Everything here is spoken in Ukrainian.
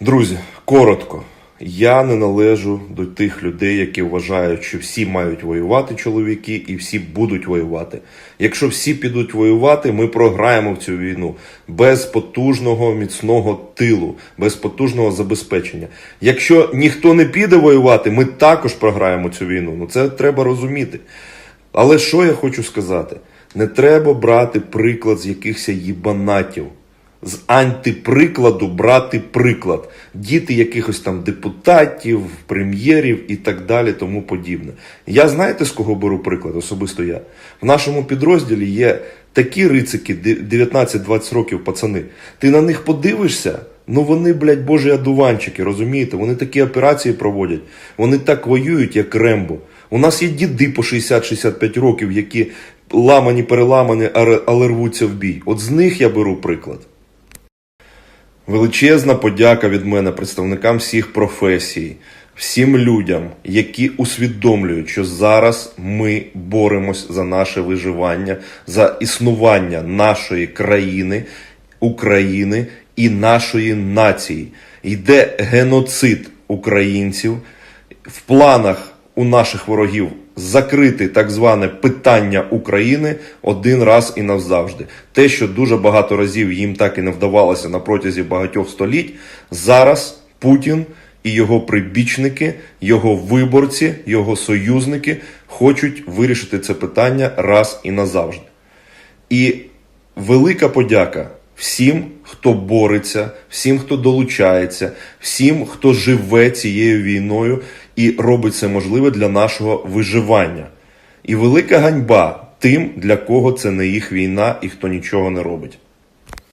Друзі, коротко. Я не належу до тих людей, які вважають, що всі мають воювати чоловіки і всі будуть воювати. Якщо всі підуть воювати, ми програємо в цю війну без потужного міцного тилу, без потужного забезпечення. Якщо ніхто не піде воювати, ми також програємо цю війну. Ну це треба розуміти. Але що я хочу сказати? Не треба брати приклад з якихось їбанатів. З антиприкладу брати приклад. Діти якихось там депутатів, прем'єрів і так далі, тому подібне. Я знаєте, з кого беру приклад? Особисто я. В нашому підрозділі є такі рицики, 19-20 років пацани. Ти на них подивишся, ну вони, блядь, божі адуванчики, розумієте? Вони такі операції проводять. Вони так воюють, як Рембо. У нас є діди по 60-65 років, які ламані, переламані, але- рвуться в бій. От з них я беру приклад. Величезна подяка від мене представникам всіх професій, всім людям, які усвідомлюють, що зараз ми боремось за наше виживання, за існування нашої країни, України і нашої нації. Йде геноцид українців в планах у наших ворогів закрити так зване питання України один раз і назавжди. Те, що дуже багато разів їм так і не вдавалося на протязі багатьох століть, зараз Путін і його прибічники, його виборці, його союзники хочуть вирішити це питання раз і назавжди. І велика подяка всім, хто бореться, всім, хто долучається, всім, хто живе цією війною і робить це можливе для нашого виживання. І велика ганьба тим, для кого це не їх війна і хто нічого не робить.